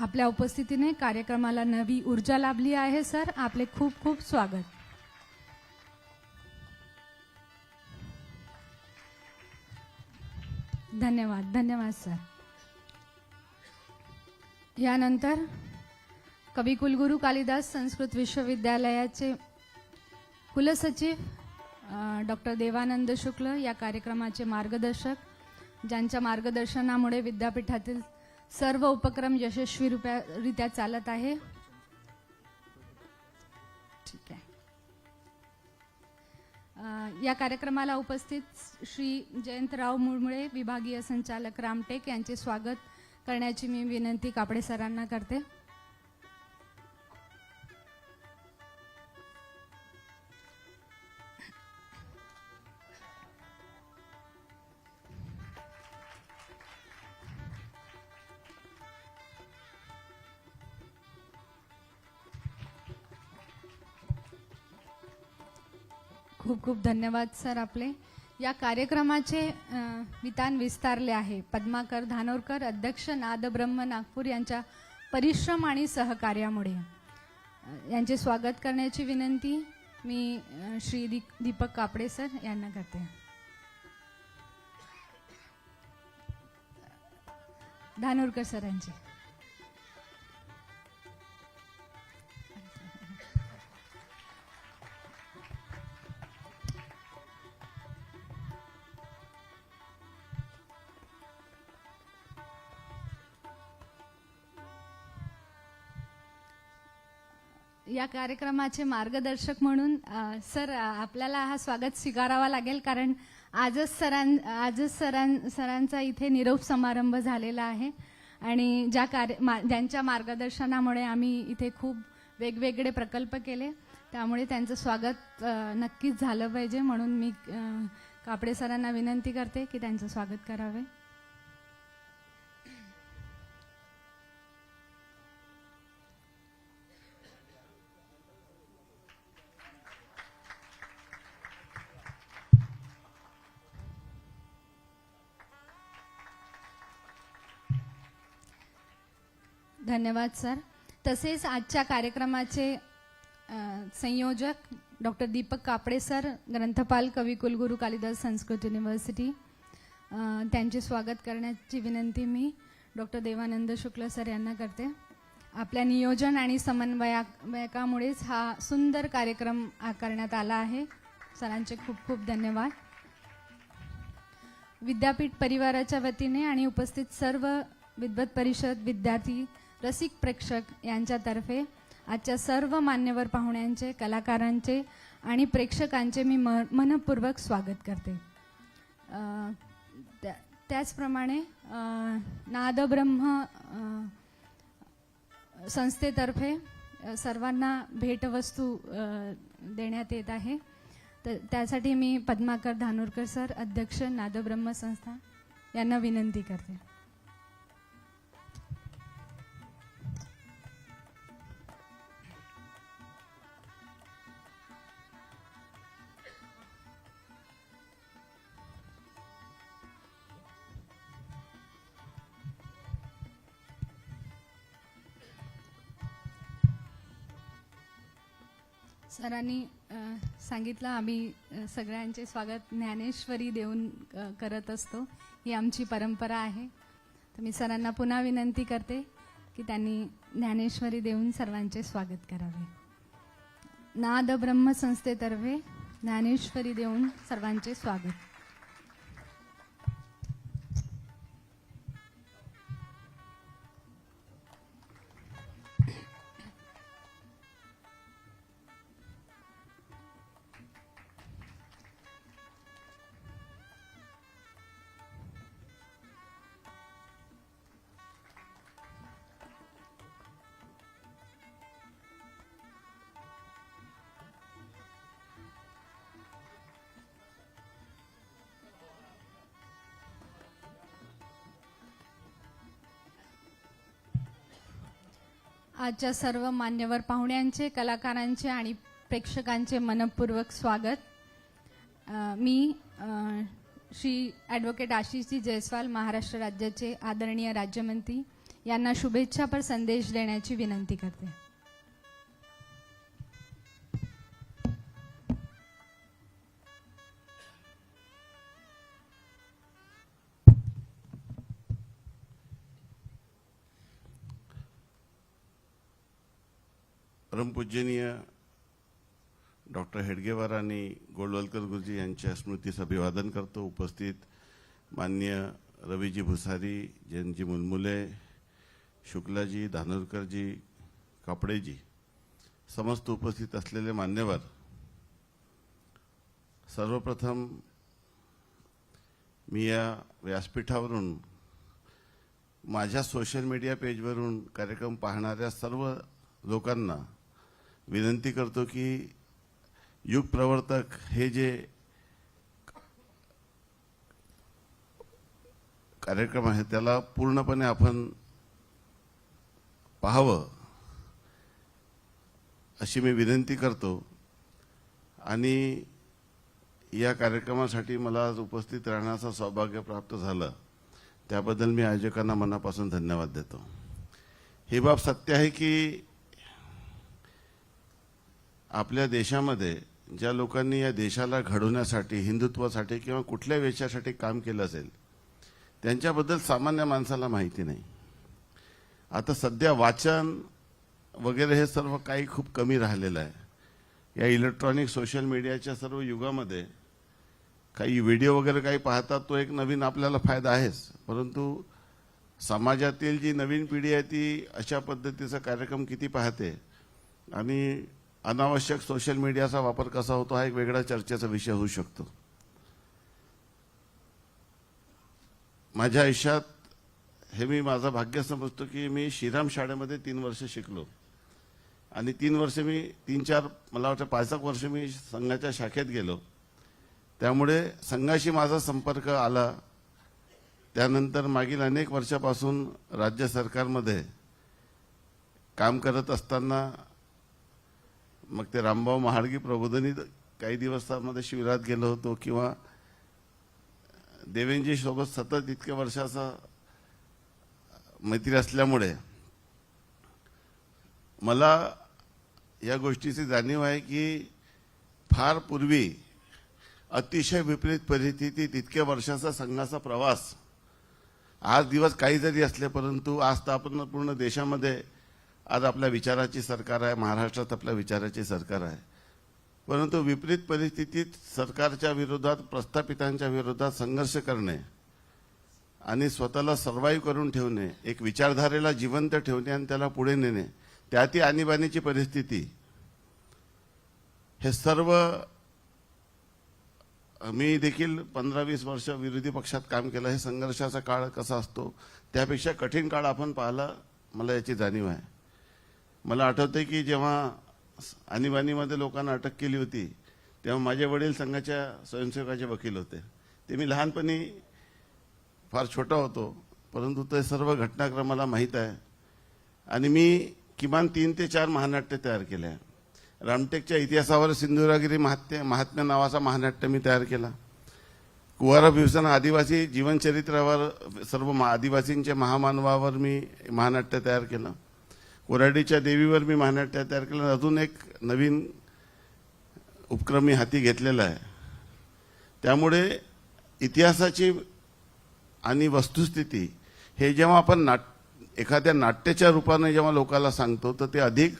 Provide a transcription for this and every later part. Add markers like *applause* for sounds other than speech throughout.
आपल्या उपस्थितीने कार्यक्रमाला नवी ऊर्जा लाभली आहे सर. आपले खूप खूप स्वागत. धन्यवाद धन्यवाद सर. यानंतर कवी कुलगुरु कालिदास संस्कृत विश्वविद्यालयाचे कुलसचिव डॉक्टर देवानंद शुक्ल या कार्यक्रमाचे मार्गदर्शक ज्यांच्या मार्गदर्शनामुळे विद्यापीठातील सर्व उपक्रम यशस्वीरित्या चालत आहे. ठीक आहे. या कार्यक्रमाला उपस्थित श्री जयंतराव मुळमुळे विभागीय संचालक रामटेक यांचे स्वागत करण्याची मी विनंती कापडे सरांना करते. खूप धन्यवाद सर आपले. या कार्यक्रमाचे वितान विस्तारले आहे. पद्माकर धानोरकर अध्यक्ष नादब्रह्म नागपूर यांच्या परिश्रम आणि सहकार्यामुळे. यांचे स्वागत करण्याची विनंती मी श्री दीप दीपक कापडे सर यांना करते. धानोरकर सरांची. या कार्यक्रमाचे मार्गदर्शक म्हणून सर आपल्याला हा स्वागत स्वीकारावा लागेल कारण आजच सरां आजच सरां सरांचा इथे निरोप समारंभ झालेला आहे. आणि ज्या कार्य मा, ज्यांच्या मार्गदर्शनामुळे आम्ही इथे खूप वेगवेगळे प्रकल्प केले त्यामुळे त्यांचं स्वागत नक्कीच झालं पाहिजे म्हणून मी कापडे सरांना विनंती करते की त्यांचं स्वागत करावे. धन्यवाद सर. तसेच आजच्या कार्यक्रमाचे संयोजक डॉक्टर दीपक कापडे सर ग्रंथपाल कवी कुलगुरू कालिदास संस्कृत युनिव्हर्सिटी. त्यांचे स्वागत करण्याची विनंती मी डॉक्टर देवानंद शुक्ल सर यांना करते. आपल्या नियोजन आणि समन्वयामुळेच हा सुंदर कार्यक्रम आकारण्यात आला आहे. सरांचे खूप खूप धन्यवाद. विद्यापीठ परिवाराच्या वतीने आणि उपस्थित सर्व विद्वत परिषद विद्यार्थी रसिक प्रेक्षक यांच्यातर्फे आजच्या सर्व मान्यवर पाहुण्यांचे कलाकारांचे आणि प्रेक्षकांचे मी म मनपूर्वक स्वागत करते. त्या- त्याचप्रमाणे नादब्रह्म संस्थेतर्फे सर्वांना भेटवस्तू देण्यात येत आहे. तर त्यासाठी मी पद्माकर धानोरकर सर अध्यक्ष नादब्रह्म संस्था यांना विनंती करते. सरांनी सांगितलं आम्ही सगळ्यांचे स्वागत ज्ञानेश्वरी देऊन करत असतो. ही आमची परंपरा आहे. तर मी सरांना पुन्हा विनंती करते की त्यांनी ज्ञानेश्वरी देऊन सर्वांचे स्वागत करावे. नाद ब्रह्म संस्थेतर्फे ज्ञानेश्वरी देऊन सर्वांचे स्वागत. आजच्या सर्व मान्यवर पाहुण्यांचे कलाकारांचे आणि प्रेक्षकांचे मनपूर्वक स्वागत. मी श्री ॲडव्होकेट आशिषजी जयस्वाल महाराष्ट्र राज्याचे आदरणीय राज्यमंत्री यांना शुभेच्छापर संदेश देण्याची विनंती करते. परमपूजनीय डॉक्टर हेडगेवार आणि गोळवलकर गुरुजी यांच्या स्मृतीस अभिवादन करतो. उपस्थित मान्य रवीजी भुसारी जयंतजी मुलमुले शुक्लाजी धानोरकरजी कापडेजी समस्त उपस्थित असलेले मान्यवर सर्वप्रथम मी या व्यासपीठावरून माझ्या सोशल मीडिया पेजवरून कार्यक्रम पाहणाऱ्या सर्व लोकांना विनंती करतो की युग प्रवर्तक हे जे कार्यक्रम आहे त्याला पूर्णपणे आपण पाहावं अशी मी विनंती करतो. आणि या कार्यक्रमासाठी मला आज उपस्थित राहण्याचं सौभाग्य प्राप्त झालं. त्याबद्दल मी आयोजकांना मनापासून धन्यवाद देतो. ही बाब सत्य आहे की आपल्या देशामध्ये ज्या लोकांनी या देशाला घडवण्यासाठी हिंदुत्वासाठी किंवा कुठल्या वेशासाठी काम केलं असेल त्यांच्याबद्दल सामान्य माणसाला माहिती नाही. आता सध्या वाचन वगैरे हे सर्व काही खूप कमी राहिलेलं आहे. या इलेक्ट्रॉनिक सोशल मीडियाच्या सर्व युगामध्ये काही व्हिडिओ वगैरे काही पाहतात तो एक नवीन आपल्याला फायदा आहेच. परंतु समाजातील जी नवीन पिढी आहे ती अशा पद्धतीचा कार्यक्रम किती पाहते आणि अनावश्यक सोशल मीडियाचा वापर कसा होतो हा एक वेगळा चर्चेचा विषय होऊ शकतो. माझ्या आयुष्यात हे मी माझं भाग्य समजतो की मी श्रीराम शाळेमध्ये तीन वर्ष शिकलो. आणि तीन वर्ष मी तीन चार मला वाटतं पाच एक वर्ष मी संघाच्या शाखेत गेलो. त्यामुळे संघाशी माझा संपर्क आला. त्यानंतर मागील अनेक वर्षापासून राज्य सरकारमध्ये काम करत असताना मग ते रामभाऊ महाडगी प्रबोधनी काही दिवसामध्ये शिबिरात गेलो होतो किंवा देवेंजी सोबत सतत इतक्या वर्षाचा मैत्री असल्यामुळे मला या गोष्टीची जाणीव आहे की फार पूर्वी अतिशय विपरीत परिस्थितीत इतक्या वर्षाचा संघाचा प्रवास आज दिवस काही जरी असले परंतु आज तर आपण पूर्ण देशामध्ये आज आपल्या विचाराची सरकार आहे महाराष्ट्रात आपल्या विचाराची सरकार आहे. परंतु विपरीत परिस्थितीत सरकारच्या विरोधात प्रस्थापितांच्या विरोधात संघर्ष करणे आणि स्वतःला सर्वाईव्ह करून ठेवणे एक विचारधारेला जिवंत ठेवणे आणि त्याला पुढे नेणे त्याती आणीबाणीची परिस्थिती. हे सर्व मी देखील पंधरा वीस वर्ष विरोधी पक्षात काम केलं. हे संघर्षाचा काळ कसा असतो त्यापेक्षा कठीण काळ आपण पाहिला मला याची जाणीव आहे. मला आठवतंय की जेव्हा आणीबाणीमध्ये लोकांना अटक केली होती तेव्हा माझे वडील संघाच्या स्वयंसेवकाचे वकील होते. ते मी लहानपणी फार छोटा होतो परंतु ते सर्व घटनाक्रम मला माहीत आहे. आणि मी किमान तीन ते चार महानाट्य तयार केले आहे रामटेकच्या इतिहासावर सिंधुरागिरी महात्म्य महात्म्य नावाचा महानाट्य मी तयार केला. कुवारा भिवसन आदिवासी जीवनचरित्रावर सर्व मा- आदिवासींच्या महामानवावर मी महानाट्य तयार केलं. कोराडीच्या देवीवर मी महानाट्य तयार केलं अजून एक नवीन उपक्रम मी हाती घेतलेला आहे. त्यामुळे इतिहासाची आणि वस्तुस्थिती हे जेव्हा आपण नाट एखाद्या नाट्याच्या रूपाने जेव्हा लोकांना सांगतो तर ते अधिक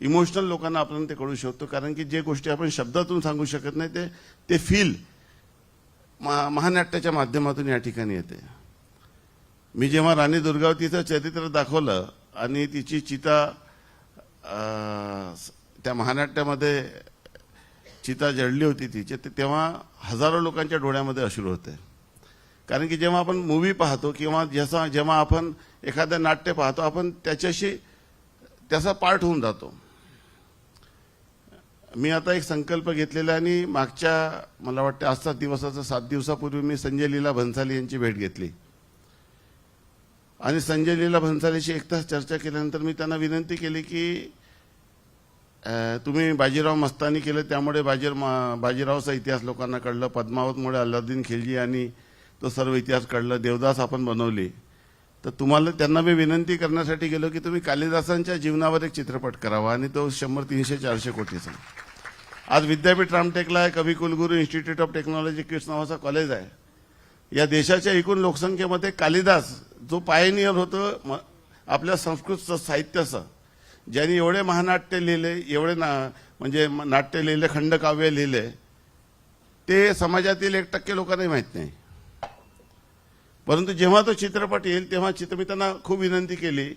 इमोशनल लोकांना आपण ते कळू शकतो. कारण की जे गोष्टी आपण शब्दातून सांगू शकत नाही ते ते फील महानाट्याच्या माध्यमातून या ठिकाणी येते. मी जेव्हा राणी दुर्गावतीचं चरित्र दाखवलं आणि तिची चिता त्या महानाट्यामध्ये चिता जडली होती तिची ते- तेव्हा हजारो लोकांच्या डोळ्यामध्ये अश्रू होते. कारण की जेव्हा आपण मूवी पाहतो किंवा जसा जेव्हा आपण एखादं नाट्य पाहतो आपण त्याच्याशी त्याचा पार्ट होऊन जातो. मी आता एक संकल्प घेतलेला आहे आणि मागच्या मला वाटतं आज सात दिवसाचा सात दिवसापूर्वी मी संजय लीला भन्साली यांची भेट घेतली. आणि संजय लीला भन्सालीशी एक तास चर्चा केल्यानंतर मी त्यांना विनंती केली की तुम्ही बाजीराव मस्तानी केलं त्यामुळे बाजीर मा- बाजीरावचा इतिहास लोकांना कळलं पद्मावतमुळे अल्लाउद्दीन खिलजी आणि तो सर्व इतिहास कळलं देवदास आपण बनवली. तर तुम्हाला त्यांना मी विनंती करण्यासाठी गेलो की तुम्ही कालिदासांच्या जीवनावर एक चित्रपट करावा आणि तो शंभर तीनशे चारशे कोटीचा. आज विद्यापीठ रामटेकला आहे Kavi Kulguru institute of technology KITS नावाचा कॉलेज आहे. या देशाच्या एकूण लोकसंख्येमध्ये कालिदास जो पायनियर होतं म- आपल्या संस्कृत साहित्याचं ज्यांनी एवढे महानाट्य लिहिले एवढे ना म्हणजे म- नाट्य लिहिले खंडकाव्य लिहिले ते समाजातील एक टक्के लोकांनाही माहीत नाही. परंतु जेव्हा तो चित्रपट येईल तेव्हा चित्र मी त्यांना खूप विनंती केली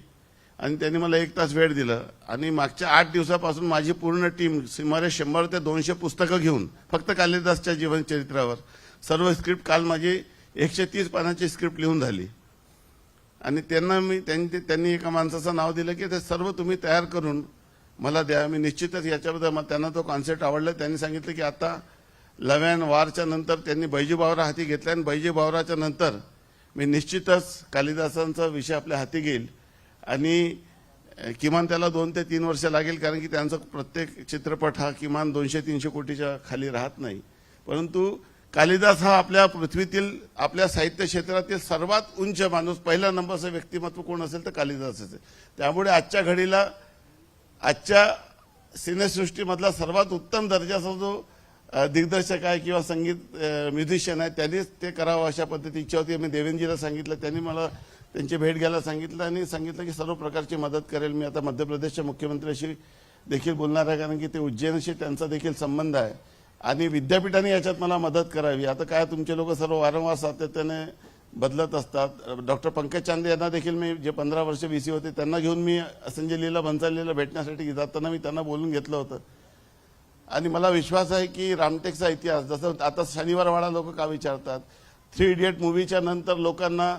आणि त्यांनी मला एक तास वेळ दिला. आणि मागच्या आठ दिवसापासून माझी पूर्ण टीम सुमारे शंभर ते दोनशे पुस्तकं घेऊन फक्त कालिदासच्या जीवनचरित्रावर सर्व स्क्रिप्ट काल माझी एकशे तीस पानाची स्क्रिप्ट लिहून झाली. आणि त्यांना मी त्यांनी त्यांनी एका माणसाचं नाव दिलं की ते सर्व तुम्ही तयार करून मला द्या. मी निश्चितच याच्याबद्दल मग त्यांना तो कॉन्सेप्ट आवडला. त्यांनी सांगितलं की आता लव्यान वारच्या नंतर त्यांनी बैजी बावरा हाती घेतला आणि बैजू बावराच्या नंतर मी निश्चितच कालिदासांचा विषय आपल्या हाती घेईल. आणि किमान त्याला दोन ते तीन वर्ष लागेल कारण की त्यांचा प्रत्येक चित्रपट हा किमान दोनशे तीनशे कोटीच्या खाली राहत नाही. परंतु कालिदास हा आपल्या पृथ्वीतील आपल्या साहित्य क्षेत्रातील सर्वात उंच माणूस पहिल्या नंबरचं व्यक्तिमत्व कोण असेल तर कालिदासच असेल त्यामुळे आजच्या घडीला आजच्या सिनेसृष्टीमधला सर्वात उत्तम दर्जाचा जो दिग्दर्शक आहे किंवा संगीत म्युझिशियन आहे त्यांनीच ते करावं अशा पद्धती इच्छा होती मी देवेंद्रजीला सांगितलं त्यांनी मला त्यांची भेट घ्यायला सांगितलं आणि सांगितलं की सर्व प्रकारची मदत करेल. मी आता मध्य प्रदेशच्या मुख्यमंत्र्याशी देखील बोलणार आहे कारण की ते उज्जैनशी त्यांचा देखील संबंध आहे. आणि विद्यापीठाने याच्यात मला मदत करावी. आता काय तुमचे लोक सर्व वारंवार सातत्याने बदलत असतात. डॉक्टर पंकज चांदे यांना देखील मी जे पंधरा वर्ष वी सी होते त्यांना घेऊन मी संजय लीला भन्सालीला भेटण्यासाठी जाताना मी त्यांना बोलून घेतलं होतं. आणि मला विश्वास आहे की रामटेकचा इतिहास जसं आता शनिवारवाडा लोक का विचारतात? थ्री इडियट मूवीच्या नंतर लोकांना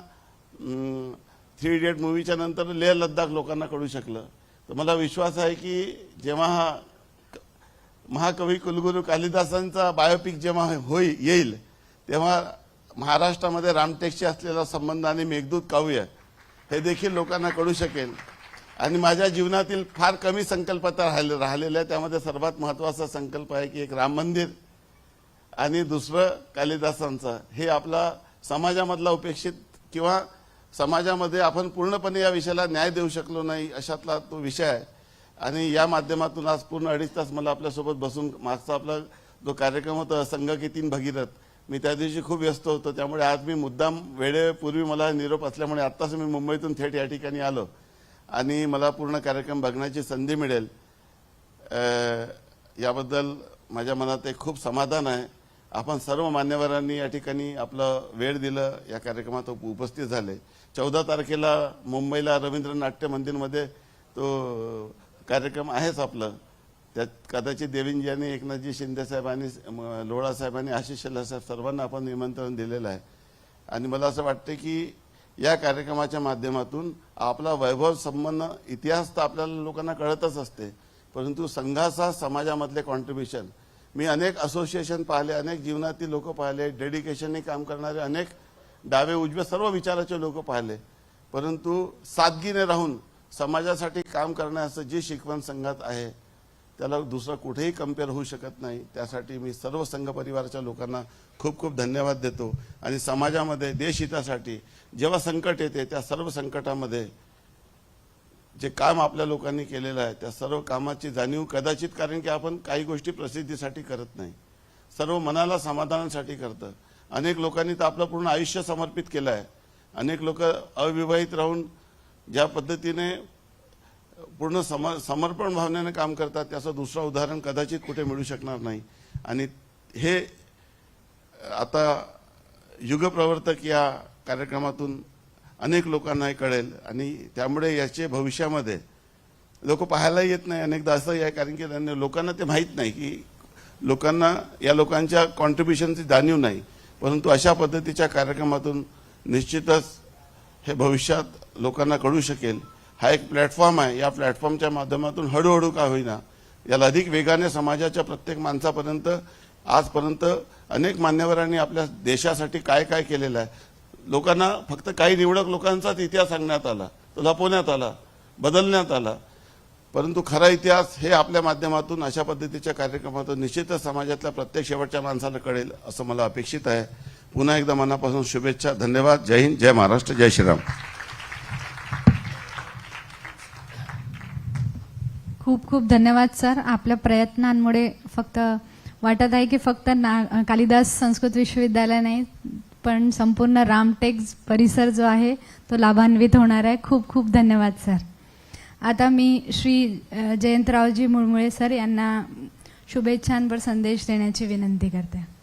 थ्री इडियट मूवीच्या नंतर लेह लद्दाख लोकांना कळू शकलं. तर मला विश्वास आहे की जेव्हा हा महाकवी कुलगुरू कालिदासांचा बायोपिक जेव्हा होई येईल तेव्हा महाराष्ट्रामध्ये रामटेकशी असलेला संबंध आणि मेघदूत काव्य हे देखील लोकांना कळू शकेल. आणि माझ्या जीवनातील फार कमी संकल्पता राहिले राहिलेल्या आहे त्यामध्ये सर्वात महत्त्वाचा संकल्प आहे की एक राम मंदिर आणि दुसरं कालिदासांचं. हे आपला समाजामधला उपेक्षित किंवा समाजामध्ये आपण पूर्णपणे या विषयाला न्याय देऊ शकलो नाही अशातला तो विषय आहे. आणि या माध्यमातून आज पूर्ण अडीच तास मला आपल्यासोबत बसून मागचा आपला जो कार्यक्रम होता संघ की तीन भगीरथ मी त्या दिवशी खूप व्यस्त होतो. त्यामुळे आज मी मुद्दाम वेळेपूर्वी मला निरोप असल्यामुळे आत्ताच मी मुंबईतून थेट या ठिकाणी आलो आणि मला पूर्ण कार्यक्रम बघण्याची संधी मिळेल. याबद्दल माझ्या मनात एक खूप समाधान आहे. आपण सर्व मान्यवरांनी या ठिकाणी आपलं वेळ दिलं. या कार्यक्रमात उपस्थित झाले. चौदा तारखेला मुंबईला रवींद्र नाट्य मंदिरमध्ये तो कार्यक्रम आहेच आपलं. त्यात कदाचित देवेंजी आणि एकनाथजी शिंदे साहेबांनी म, लोढा साहेबांनी आशिष शेलार साहेब सर्वांना आपण निमंत्रण दिलेलं आहे. आणि मला असं वाटतं की या कार्यक्रमाच्या माध्यमातून आपला वैभव संबंध इतिहास तर आपल्याला लोकांना कळतच असते. परंतु संघाचा समाजामधले कॉन्ट्रीब्युशन मी अनेक असोसिएशन पाहिले अनेक जीवनातील लोक पाहिले डेडिकेशनने काम करणारे अनेक डावे उजवे सर्व विचाराचे लोक पाहिले. परंतु सादगीने राहून समाजासाठी काम करण्याचं जी शिकवण संघात आहे त्याला दुसरं कुठेही कंपेअर होऊ शकत नाही. त्यासाठी मी सर्व संघ परिवाराच्या लोकांना खूप खूप धन्यवाद देतो. आणि समाजामध्ये देशहितासाठी जेव्हा संकट येते त्या सर्व संकटामध्ये जे काम आपल्या लोकांनी केलेलं आहे त्या सर्व कामाची जाणीव कदाचित कारण की आपण काही गोष्टी प्रसिद्धीसाठी करत नाही. सर्व मनाला समाधानासाठी करतं. अनेक लोकांनी तर आपलं पूर्ण आयुष्य समर्पित केलं आहे. अनेक लोक अविवाहित राहून ज्या पद्धतीने पूर्ण सम समर्पण भावनेने काम करतात त्याचं दुसरं उदाहरण कदाचित कुठे मिळू शकणार नाही. आणि हे आता युगप्रवर्तक या कार्यक्रमातून अनेक लोकांना हे कळेल. आणि त्यामुळे याचे भविष्यामध्ये लोक पाहायला येत नाही. अनेकदा असंही आहे कारण की त्यांना लोकांना ते माहीत नाही की लोकांना या लोकांच्या कॉन्ट्रीब्युशनची जाणीव नाही. परंतु अशा पद्धतीच्या कार्यक्रमातून निश्चितच हे भविष्यात लोकांना कळू शकेल. हा एक प्लॅटफॉर्म आहे. या प्लॅटफॉर्मच्या माध्यमातून हळूहळू का होईना याला अधिक वेगाने समाजाच्या प्रत्येक माणसापर्यंत आजपर्यंत अनेक मान्यवरांनी आपल्या देशासाठी काय काय केलेलं आहे. लोकांना फक्त काही निवडक लोकांचाच इतिहास सांगण्यात आला. तो लपवण्यात आला. बदलण्यात आला. परंतु खरा इतिहास हे आपल्या माध्यमातून अशा पद्धतीच्या कार्यक्रमातून निश्चितच समाजातल्या प्रत्येक शेवटच्या माणसाला कळेल असं मला अपेक्षित आहे. पुन्हा एकदा मनापासून शुभेच्छा धन्यवाद जय हिंद जय महाराष्ट्र जय श्रीराम. खूप खूप धन्यवाद सर. आपल्या प्रयत्नांमुळे फक्त वाटत आहे की फक्त ना कालिदास संस्कृत विश्वविद्यालय नाही पण संपूर्ण रामटेक परिसर जो आहे तो लाभान्वित होणार आहे. खूप खूप धन्यवाद सर. आता मी श्री जयंतरावजी मुळमुळे सर यांना शुभेच्छांवर संदेश देण्याची विनंती करते.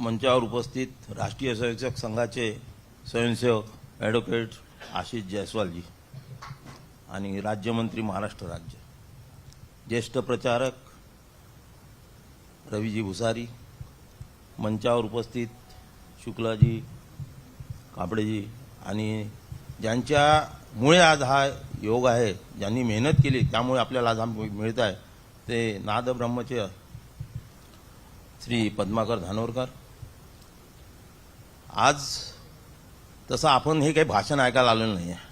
मंचावर उपस्थित राष्ट्रीय स्वयंसेवक संघाचे स्वयंसेवक ॲडव्होकेट आशिष जयस्वालजी आणि राज्यमंत्री महाराष्ट्र राज्य. ज्येष्ठ प्रचारक रवीजी भुसारी मंचावर उपस्थित शुक्लाजी कापडेजी आणि ज्यांच्यामुळे आज हा योग आहे ज्यांनी मेहनत केली त्यामुळे आपल्याला आज हा मिळत आहे ते नादब्रह्मचे श्री पद्माकर धानोरकर आज तसं आपण हे काही भाषण ऐकायला आलेलं नाही आहे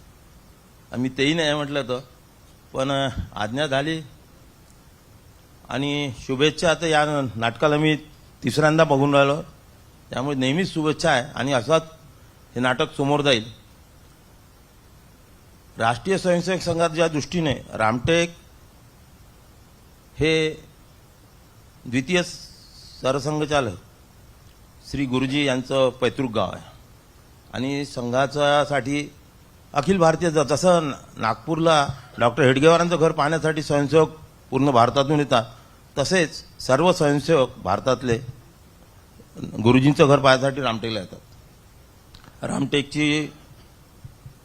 आम्ही तेही नाही म्हटलं तर. पण आज्ञा झाली. आणि शुभेच्छा तर या नाटकाला मी तिसऱ्यांदा बघून राहिलो. त्यामुळे नेहमीच शुभेच्छा आहे. आणि असाच हे नाटक समोर जाईल. राष्ट्रीय स्वयंसेवक संघाच्या दृष्टीने रामटेक हे द्वितीय सरसंघचालक श्री गुरुजी यांचं पैतृक गाव आहे. आणि संघाच्यासाठी अखिल भारतीय जसं नागपूरला डॉक्टर हेडगेवारांचं घर पाहण्यासाठी स्वयंसेवक पूर्ण भारतातून येतात तसेच सर्व स्वयंसेवक भारतातले गुरुजींचं घर पाहण्यासाठी रामटेकला येतात. रामटेकची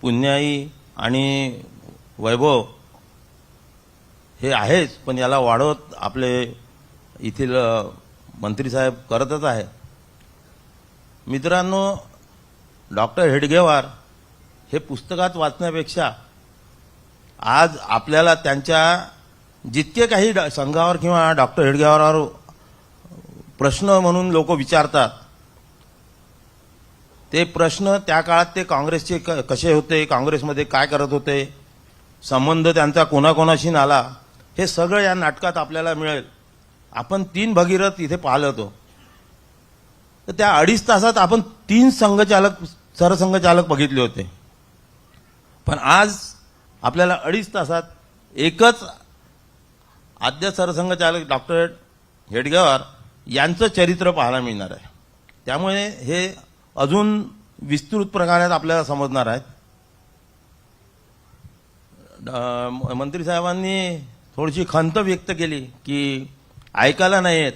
पुण्याई आणि वैभव हे आहेच पण याला वाढवत आपले येथील मंत्रीसाहेब करतच आहे मित्रांनो डॉक्टर हेडगेवार हे पुस्तकात वाचण्यापेक्षा आज आपल्याला त्यांच्या जितके काही ड- संघावर किंवा डॉक्टर हेडगेवारावर प्रश्न म्हणून लोक विचारतात ते प्रश्न त्या काळात ते काँग्रेसचे क- कसे होते काँग्रेसमध्ये काय करत होते संबंध त्यांचा कोणाकोणाशी नाला हे सगळं या नाटकात आपल्याला मिळेल. आपण तीन भगीरथ इथे पाहिलं होतो. तर त्या अडीच तासात आपण तीन संघचालक सरसंघचालक बघितले होते. पण आज आपल्याला अडीच तासात एकच आद्य सरसंघचालक डॉक्टर हेडगेवार यांचं चरित्र पाहायला मिळणार आहे. त्यामुळे हे अजून विस्तृत प्रकारात आपल्याला समजणार आहेत. मंत्री साहेबांनी थोडीशी खंत व्यक्त केली की ऐकायला नाही येत.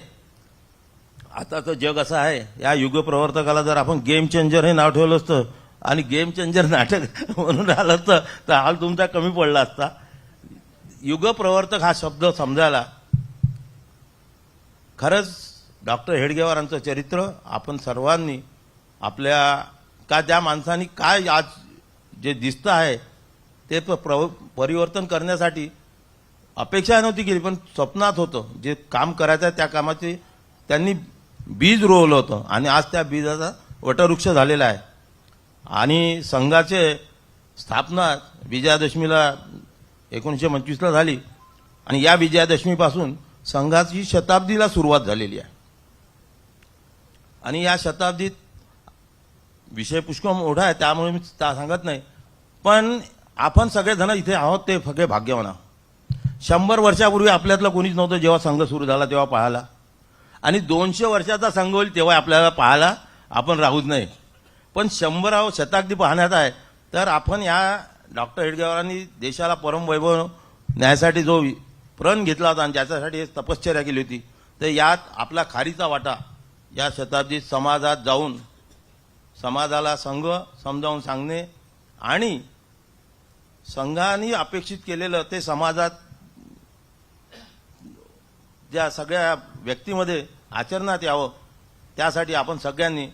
आताचं जग असं आहे या युगप्रवर्तकाला जर आपण गेम चेंजर हे नाव ठेवलं असतं आणि गेम चेंजर नाटक *laughs* म्हणून आलं असतं तर हाल तुमचा कमी पडला असता. युगप्रवर्तक हा शब्द समजायला खरंच डॉक्टर हेडगेवारांचं चरित्र आपण सर्वांनी आपल्या का त्या माणसांनी काय आज जे दिसतं आहे ते प्र प्रव परिवर्तन करण्यासाठी अपेक्षा नव्हती केली पण स्वप्नात होतं. जे काम करायचं आहे त्या कामाचे त्यांनी बीज रोवलं होतं. आणि आज त्या बीजाचा वटवृक्ष झालेला आहे. आणि संघाचे स्थापना विजयादशमीला एकोणीसशे पंचवीसला झाली. आणि या विजयादशमीपासून संघाची शताब्दीला सुरुवात झालेली आहे. आणि या शताब्दीत विषय पुष्कळ मोठा आहे त्यामुळे मी त्या सांगत नाही. पण आपण सगळेजण इथे आहोत ते सगळे भाग्यवान आहोत. शंभर वर्षापूर्वी आपल्यातलं कोणीच नव्हतं जेव्हा संघ सुरू झाला तेव्हा पाहायला आणि दोनशे वर्षाचा संघ होईल तेव्हा आपल्याला पाहायला आपण राहूच नाही. पण शंभराव शताब्दी पाहण्यात आहे. तर आपण या डॉक्टर हेडगेवारांनी देशाला परमवैभव न्यायासाठी जो प्रण घेतला होता आणि ज्याच्यासाठी तपश्चर्या केली होती तर यात आपला खारीचा वाटा या शताब्दीत समाजात जाऊन समाजाला संघ समजावून सांगणे आणि संघाने अपेक्षित केलेलं ते समाजात ज्या सगळ्या व्यक्तीमध्ये आचरणात यावं त्यासाठी आपण सगळ्यांनी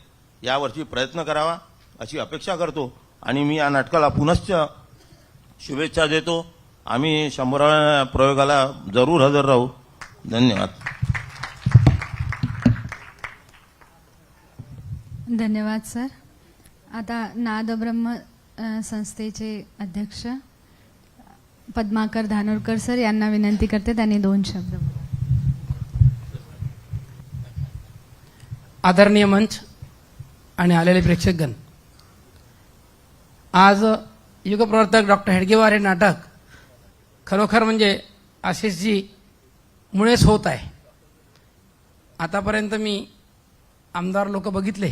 यावर्षी प्रयत्न करावा अशी अपेक्षा करतो. आणि मी या नाटकाला पुनश्च शुभेच्छा देतो. आम्ही शंभराव्या प्रयोगाला जरूर हजर राहू. धन्यवाद. धन्यवाद सर. आता नादब्रह्म संस्थेचे अध्यक्ष पद्माकर धानोरकर सर यांना विनंती करते त्यांनी दोन शब्द आदरणीय मंच आणि आलेले प्रेक्षकगण. आज युगप्रवर्तक डॉक्टर हेडगेवार हे नाटक खरोखर म्हणजे आशिषजी मुळेच होत आहे. आतापर्यंत मी आमदार लोक बघितले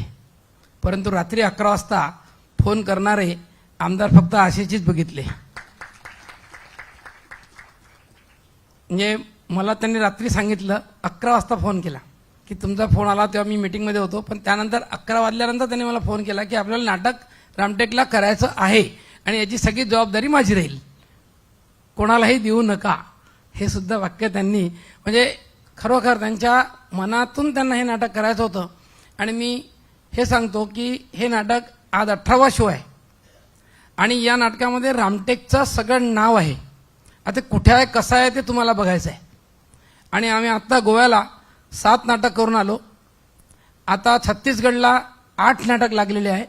परंतु रात्री अकरा वाजता फोन करणारे आमदार फक्त आशिषजीच बघितले. म्हणजे मला त्यांनी रात्री सांगितलं अकरा वाजता फोन केला. की तुमचा फोन आला तेव्हा मी मीटिंगमध्ये होतो. पण त्यानंतर अकरा वाजल्यानंतर त्यांनी मला फोन केला की आपल्याला नाटक रामटेकला करायचं आहे आणि याची सगळी जबाबदारी माझी राहील. कोणालाही देऊ नका. हे सुद्धा वाक्य त्यांनी म्हणजे खरोखर त्यांच्या मनातून त्यांना हे नाटक करायचं होतं. आणि मी हे सांगतो की हे नाटक आज अठरावा शो आहे. आणि या नाटकामध्ये रामटेकचं सगळं नाव आहे. आता कुठे आहे कसं आहे ते तुम्हाला बघायचं आहे. आणि आम्ही आत्ता गोव्याला सात नाटक करून आलो. आता छत्तीसगडला आठ नाटक लागलेले आहे.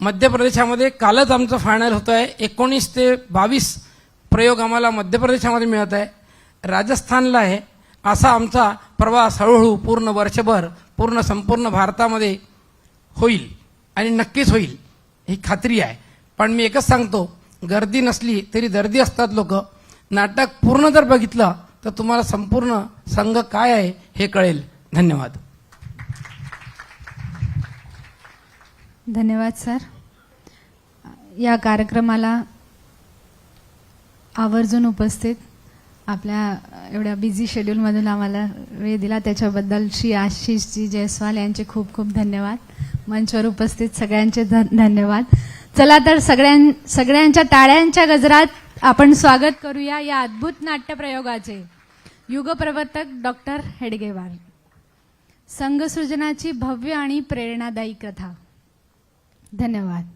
मध्य प्रदेशामध्ये कालच आमचं फायनल होतं आहे एकोणीस ते बावीस प्रयोग आम्हाला मध्य प्रदेशामध्ये मिळत आहे. राजस्थानला आहे. असा आमचा प्रवास हळूहळू पूर्ण वर्षभर पूर्ण संपूर्ण भारतामध्ये होईल आणि नक्कीच होईल ही खात्री आहे. पण मी एकच सांगतो गर्दी नसली तरी दर्दी असतात लोक. नाटक पूर्ण जर बघितलं तर तुम्हाला संपूर्ण संघ काय आहे हे कळेल. धन्यवाद. धन्यवाद सर. या कार्यक्रमाला आवर्जून उपस्थित आपल्या एवढ्या बिझी शेड्यूलमधून आम्हाला वेळ दिला. त्याच्याबद्दल श्री आशिषजी जयस्वाल यांचे खूप खूप धन्यवाद. मंचवर उपस्थित सगळ्यांचे धन्यवाद. चला तर सगळ्यां सगळ्यांच्या टाळ्यांच्या गजरात आपण स्वागत करूया या अद्भुत नाट्यप्रयोगाचे युगप्रवर्तक डॉक्टर हेडगेवार संघसृजनाची भव्य आणि प्रेरणादायी कथा. धन्यवाद.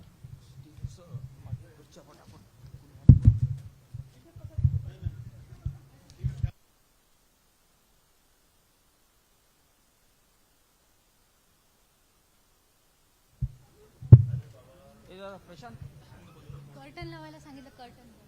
कर्टन लावायला सांगितलं कर्टन.